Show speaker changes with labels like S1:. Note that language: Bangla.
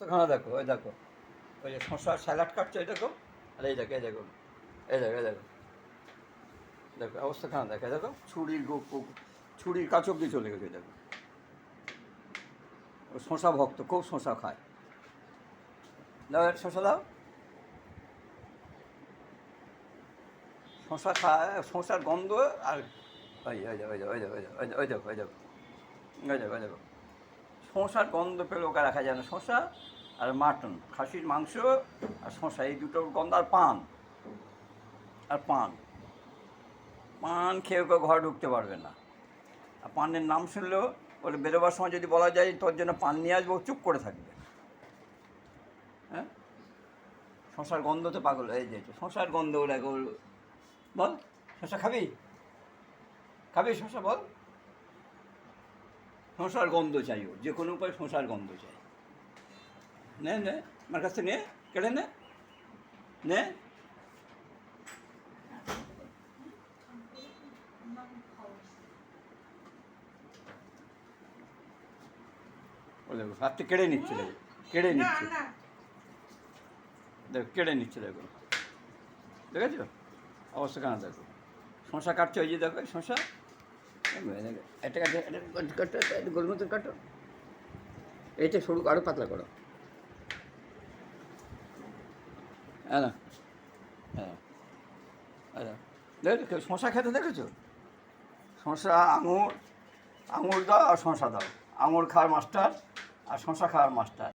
S1: খানা দেখো ওই দেখো ওই যে শশার স্যালাড কাটছে এই দেখো আর এই দেখো এই দেখো এই দেখো এই দেখো দেখো অবস্থা খানা দেখো দেখো ছুরির ছুরির কাছ অব্দি চলে গেছে দেখো ও শশা ভক্ত খুব শশা খায় দাও শশা দাও শশা খায় শশার গন্ধ আর ওই ওই ওই ওই ওই দেখো ওই দেখো ওই দেখো ওই দেখো শশার গন্ধ পেলে ওকে রাখা যায় না। শশা আর মাটন, খাসির মাংস আর শশা, এই দুটোর গন্ধ আর পান। আর পান। পান খেয়ে কেউ ঘরে ঢুকতে পারবে না। আর পানের নাম শুনলেও ওর বেরোবার সময় যদি বলা যায় তোর জন্য পান নিয়ে আসব চুপ করে থাকবে। হ্যাঁ? শশার গন্ধ তো পাগল হয়ে যেত শশার গন্ধ ওর বল, শশা খাবি? খাবি শশা, বল। শশার গন্ধ চাই ওর যে কোনো উপায় শশার গন্ধ চাই। নে নে আমার কাছে নে কেড়ে নে। নে। ও দেখো হাতটা কেড়ে নিচ্ছে দেখো কেড়ে নিচ্ছে। দেখো কেড়ে নিচ্ছে দেখো। দেখেছ? অবস্থা কেন দেখো? শশা কাটছে ওই যে দেখো শশা। একটা কাটে একটা কাটো একটা গোল মতন কাটো এইটা সরু আরও পাতলা করো হ্যাঁ হ্যাঁ হ্যাঁ শশা খেতে দেখেছ শশা আঙুর আঙুর দাও আর শশা দাও আঙুর খাওয়ার মাস্টার আর শশা খাওয়ার মাস্টার